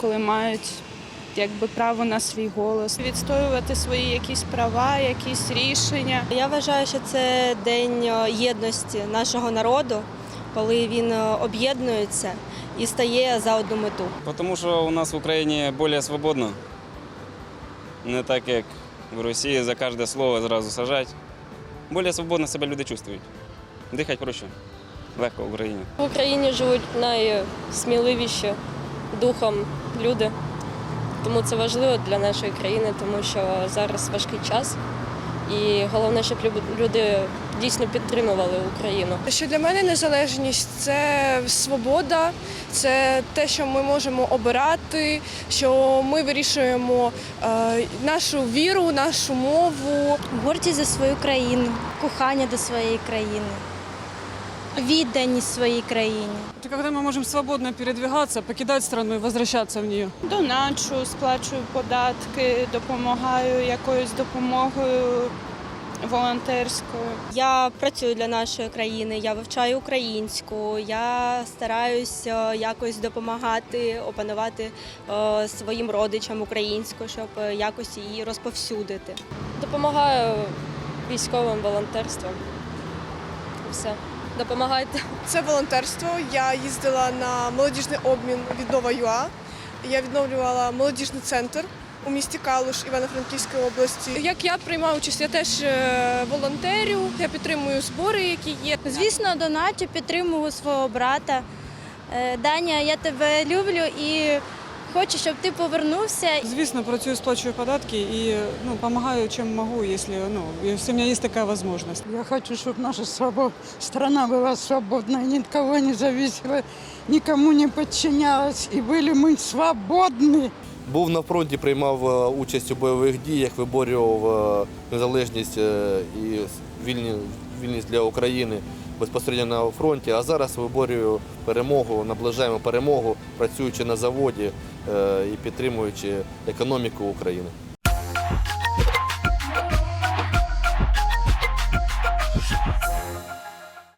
коли мають якби право на свій голос, відстоювати свої якісь права, якісь рішення. Я вважаю, що це день єдності нашого народу, коли він об'єднується і стає за одну мету. Тому що у нас в Україні більш свободно. Не так, як в Росії за кожне слово зразу сажать. Більш свободно себе люди чувствують. Дихати проще. Легко в Україні. В Україні живуть найсміливіші духом люди. Тому це важливо для нашої країни, тому що зараз важкий час. І головне, щоб люди дійсно підтримували Україну. Що для мене незалежність це свобода, це те, що ми можемо обирати, що ми вирішуємо е, нашу віру, нашу мову. гордість за свою країну, кохання до своєї країни, відданість своїй країні. Это когда мы можем свободно передвигаться, покидать страну и возвращаться в нее. Доначу, сплачую податки, допомагаю якоюсь допомогою волонтерською. Я працюю для нашої країни, я вивчаю українську, я стараюся якось допомагати, опанувати е, своїм родичам українську, щоб е, якось її розповсюдити. Допомагаю військовим волонтерством. І Все. Допомагайте. Це волонтерство. Я їздила на молодіжний обмін від Нова ЮА. Я відновлювала молодіжний центр у місті Калуш Івано-Франківської області. Як я приймаю участь, я теж е, волонтерю, я підтримую збори, які є. Звісно, доначу, підтримую свого брата. Е, Даня, я тебе люблю і хочу, щоб ти повернувся. Звісно, працюю, сплачиваю податки и ну, помогаю, чем могу, если, ну, если у меня есть такая возможность. Я хочу, чтобы наша свобо- страна была свободна, ни от кого не зависела, никому не подчинялась, и были мы свободны. Був на фронті, приймав е, участь у бойових діях, виборював е, незалежність е, і вільні- вільність для України безпосередньо на фронті. А зараз виборюю перемогу, наближаємо перемогу, працюючи на заводі е, і підтримуючи економіку України.